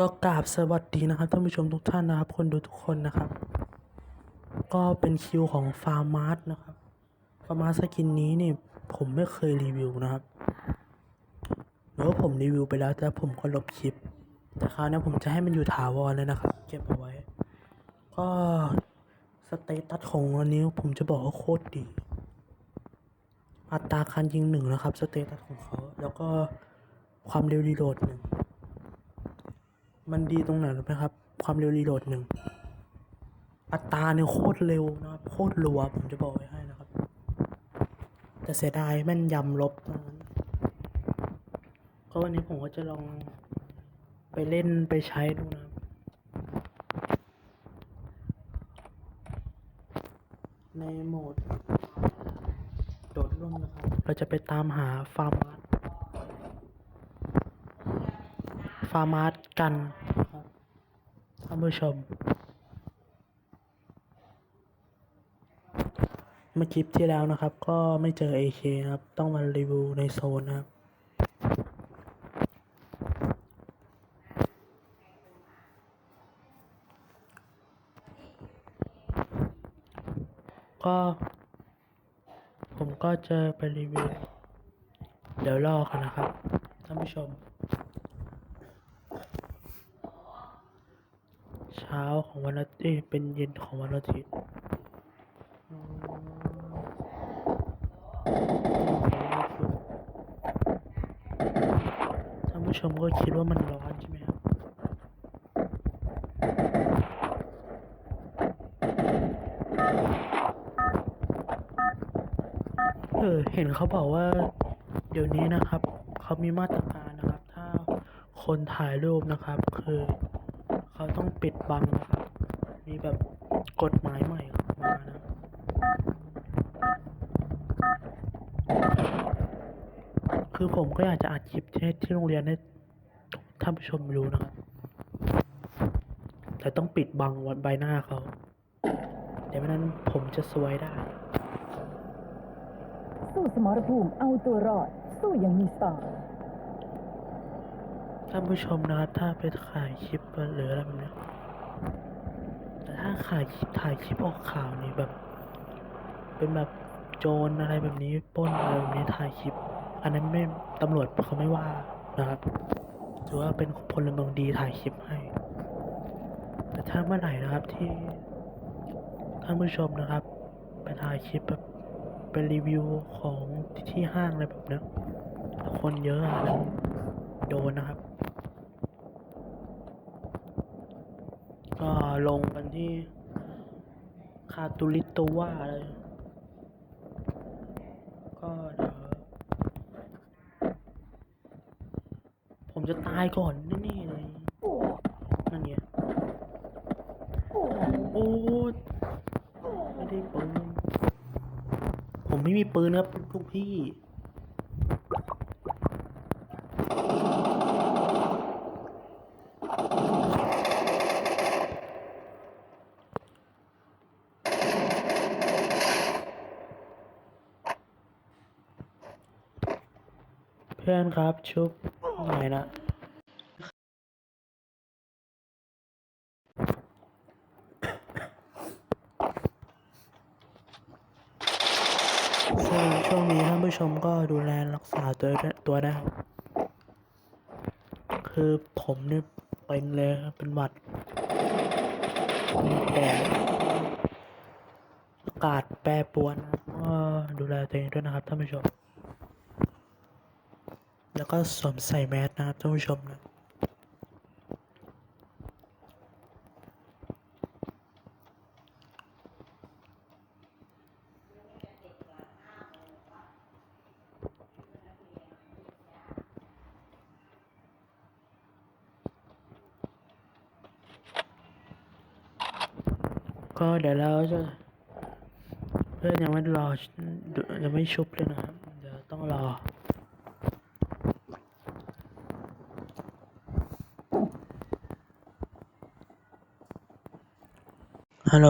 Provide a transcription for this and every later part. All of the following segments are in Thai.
ก็กราบสวัสดีนะครับท่านผู้ชมทุกท่านนะครับคนดูทุกคนนะครับ ก็เป็นคิวของฟาร์มาร์สนะครับฟาร์มาร์สกินนี้นี่ผมไม่เคยรีวิวนะครับหรือว่าผมรีวิวไปแล้วแต่ผมก็ลบคลิป แต่คราวนี้ผมจะให้มันอยู่ถาวรเลยนะครับ เก็บเอาไว้ ก็สเตตัสของวันนี้ผมจะบอกว่าโคตรดี อัตราการยิงหนึ่งนะครับ สเตตัสของเขา แล้วก็ความเร็วรีโหลดหนึ่ง มันดีตรงไหนรู้ไหมครับ ความเร็วรีโหลดหนึ่งอัตราเนี่ยโคตรเร็วนะครับโคตรรัวผมจะบอกไว้ให้นะครับ แต่เสียดายแม่นยำลบนะก็วันนี้ผมก็จะลองไปเล่นไปใช้ดูนะครับในโหมด โดดร่มนะครับ เราจะไปตามหาฟาร์มาร์ฟาร์มาร์กันครับท่านผู้ชม เมื่อคลิปที่แล้วนะครับ ก็ไม่เจอ AK นะครับ ต้องมารีวิวในโซนนะครับก็ผมก็จะไปรีวิว เดี๋ยวรอกันนะครับ ท่านผู้ชม เช้าของวันอาทิตย์เป็นเย็นของวันอาทิตย์ท่านผู้ชมก็คิดว่ามันร้อนใช่ไหมครับ เออ เห็นเขาบอกว่า เดี๋ยวนี้นะครับ เขามีมาตรการนะครับ ถ้าคนถ่ายรูปนะครับ คือ เขาต้องปิดบังนะครับ มีแบบกฎหมายใหม่มานะคือผมก็อยากจะอัดคลิปที่ที่โรงเรียนให้ท่านผู้ชมรู้นะครับ แต่ต้องปิดบังวันใบหน้าเขา เดี๋ยวไม่นั้นผมจะสวยได้ สู้สมรภูมิเอาตัวรอด สู้อยังมีสไตล์ ท่านผู้ชมนะครับถ้าไปถ่ายคลิปหรืออะไรแบบนี้แต่ถ้าถ่ายคลิปถ่ายคลิปออกข่าวนี่แบบ เป็นแบบโจรอะไรแบบนี้ป้นอะไรแบบนี้ถ่ายคลิป อันนั้นไม่ตำรวจเขาไม่ว่านะครับถือว่าเป็นพลเมืองดีถ่ายคลิปให้ แต่ถ้าเมื่อไหร่นะครับที่ท่านผู้ชมนะครับ ไปถ่ายคลิปแบบเป็นรีวิวของที่ห้างอะไรแบบนี้คนเยอะอะโดนนะครับ ก็ลงกันที่คาตูลิโตว่าเลย ก็เดี๋ยวผมจะตายก่อนแน่ๆเลยนั่นเนี่ยโอ้ไม่ได้ปืน ผมไม่มีปืนครับลูกพี่ เพื่อนครับ ชุบหน่อยนะซึ่งช่วงนี้ท่านผู้ชมก็ดูแลรักษาตัวตัวนะ คือผมเนี่ยเป็นเลยครับเป็นหวัดแดดอากาศแปรปรวนก็ดูแลตัวเองด้วยนะครับท่านผู้ชม แล้วก็สวมใส่แมสนะครับท่านผู้ชมนะก็เดี๋ยวเราจะเพื่อนยังไม่รอยังไม่ชุบเลยนะครับ เดี๋ยวต้องรอ ฮัลโหล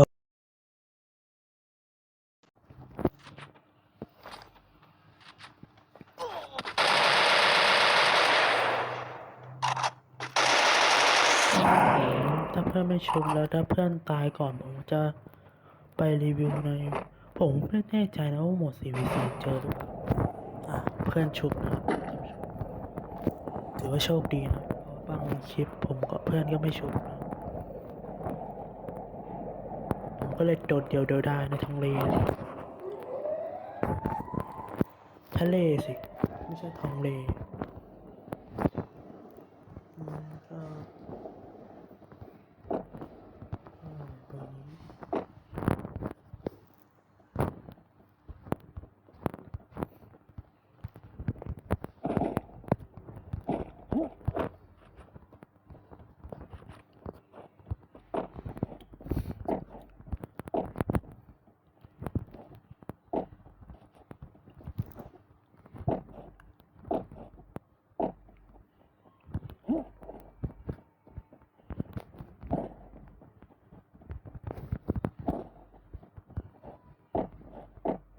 ถ้าเพื่อนไม่ชุบแล้วถ้าเพื่อนตายก่อนผมจะไปรีวิวใน ผมไม่แน่ใจนะว่าหมด CVC เจอหรือเปล่าอะเพื่อนชุบนะครับถือว่าโชคดีนะเพราะบางคลิปผมก็เพื่อนก็ไม่ชุบนะผม ก็เลยโดดเดียวเดียวได้ในทางเลนทะเลสิ ไม่ใช่ทางเลอืมก็อ่าตัวนี้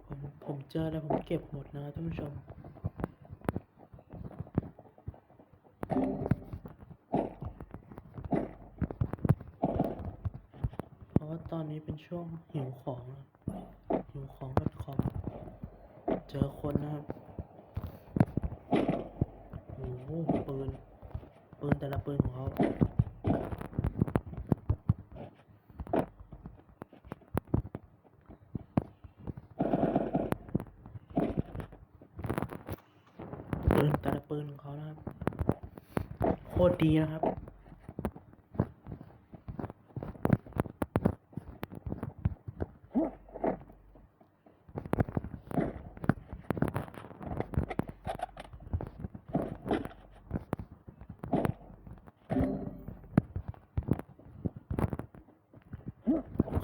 ผมผม เจอแล้วผมเก็บหมดนะท่านผู้ชมเพราะว่าตอนนี้เป็นช่วงหิวของหิวของกับคอมเจอคนนะครับโอ้โหปืนปืนแต่ละปืนของเขา ปืนแต่ละปืนของเขานะครับ โคตรดีนะครับ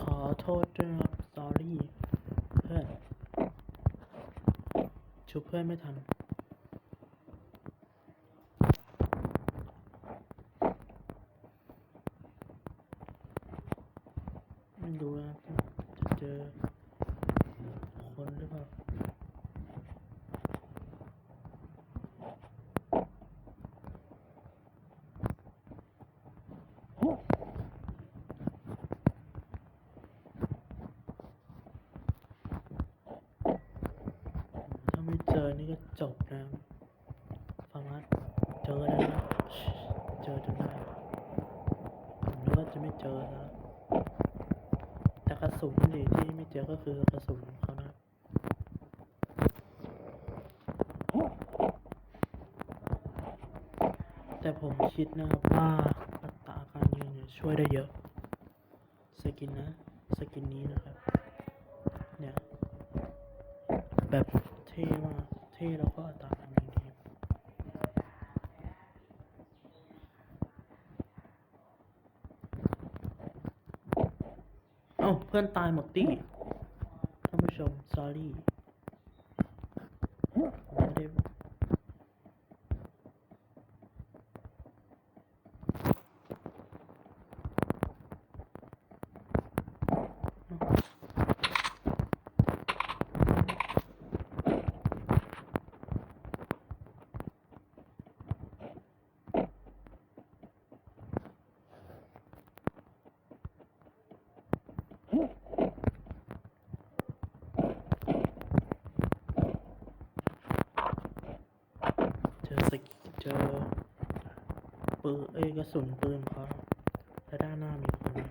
ขอโทษด้วยครับ s อรี่เพื่อนชุบเพื่อนไม่ทัน ไม่รู้นะครับจะเจอคนหรือเปล่า ถ้าไม่เจอ นี่ก็จบนะฟาร์มัสเจอแล้วนะเจอจนได้ผมนึกว่าจะไม่เจอนะแต่กระสุนนี่ที่ไม่เจอก็คือกระสุนเขานะแต่ผมคิดนะครับว่าอัตราการยิงเนี่ยช่วยได้เยอะ สกินนะ สกินนี้นะครับ เนี่ย แบบเท่มาก เท่แล้วก็อัตราการยิงดี เอ้าเพื่อนตายหมดตี้ท่านผู้ชม sorry ผมไม่ได้เจอสกเจอปื นเอ้ยกระสุนปืนเขาแล้วด้านหน้ามีคนนะ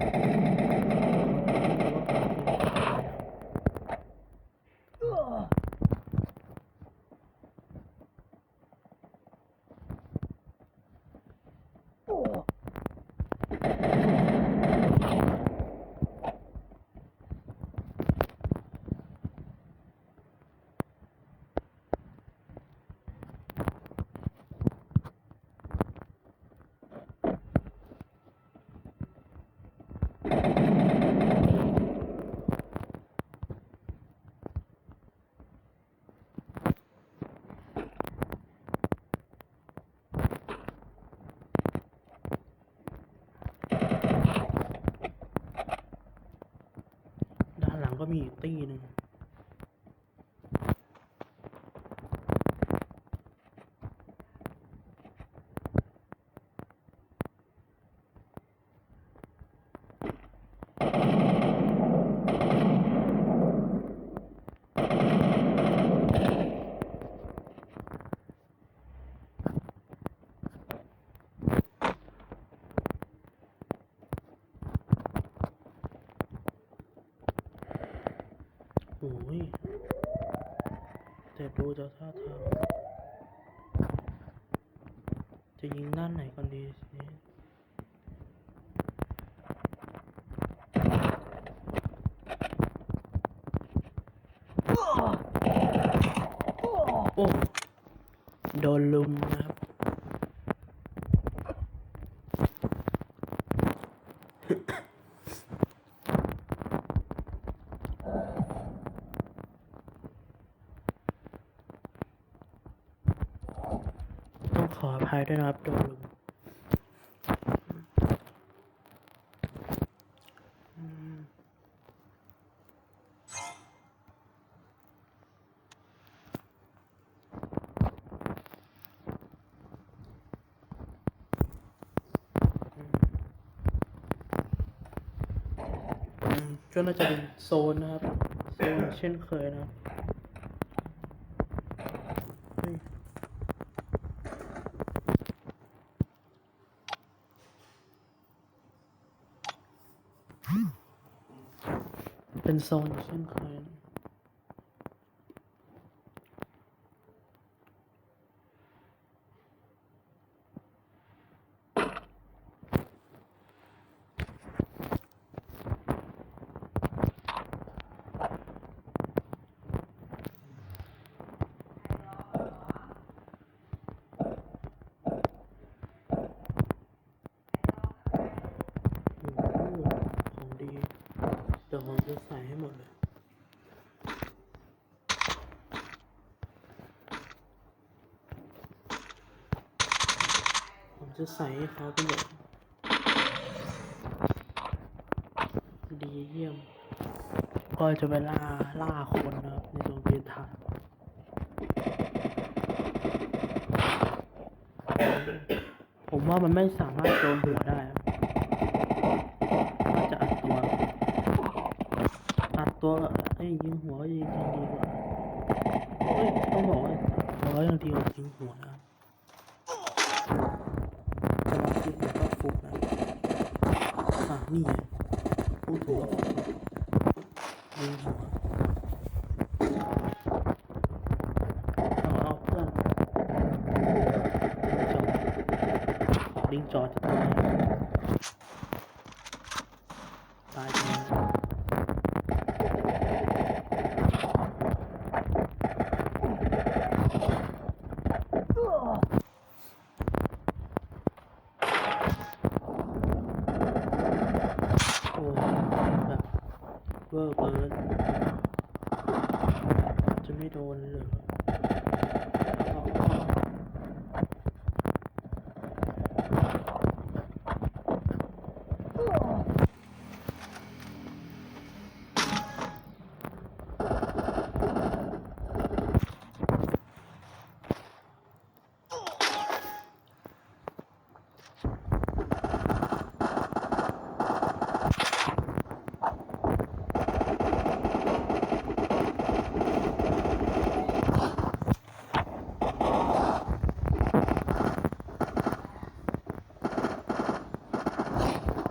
ด้านหลังก็ มีตี้หนึ่ง โอ้ยแต่ดู จากท่าทางจะยิงด้านไหนก่อนดีทีนี้โอ้โดนลุมนะครับ ต้องขออภัย ด้วยนะครับโดนลุมก็น่าจะเป็นโซนนะครับ โซนเช่นเคยนะครับ เป็นโซนเช่นเคยนะโอ้โหของดี เดี๋ยว ผมจะใส่ให้หมดเลยผมจะใส่ให้เขาเป็นแบบดีเยี่ยม ก็จะไปล่าล่าคนนะครับในโรงเรียนไทยผมว่ามันไม่สามารถโดนหัวได้ครับน่าจะอัดตัว อัด ตัวไอ้ยิงหัวยิงยังดีกว่าเอ้ยต้องบอกว่าร้อยยังดีกว่ายิงหัวนะแต่ว่ายิงหัวก็ฟุกนะอะนี่ไงพูดถึงก็ฟุกยิงหัวเอาเพื่อนลิงจอดจะตายตายจริง โอ้แบบเวอร์เบิร์นจะไม่โดนเลยเหรอเอาเอา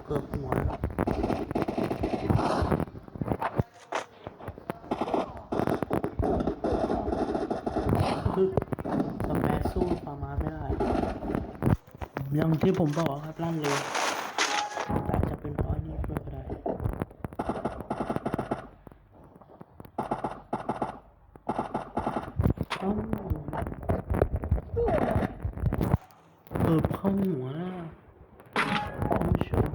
เกือบหัวแล้วคือสแปซสู้ฟาร์มาไม่ได้ อย่างที่ผมบอกครับลั่นเร็วแต่อาจจะเป็นเพราะนี่ด้วยก็ได้เอ้าเปิดเข้าหัวนะท่านผู้ชม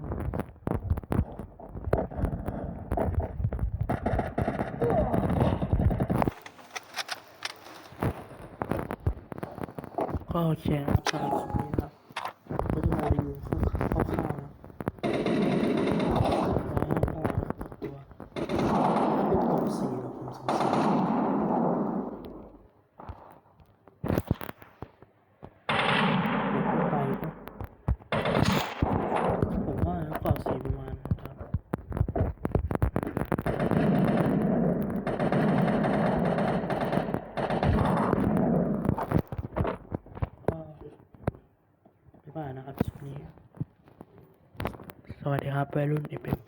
ก็โอเคครับสำหรับคลิปนี้ครับ ก็จะมารีวิวคร่าวๆนะร้อยห้าตัวลูกผมสี่แล้วผมสงสัยเดี๋ยวพูดไปก็ผมว่าแล้วก่อนสี่ประมาณครับก็บ๊ายบายนะครับ คลิปนี้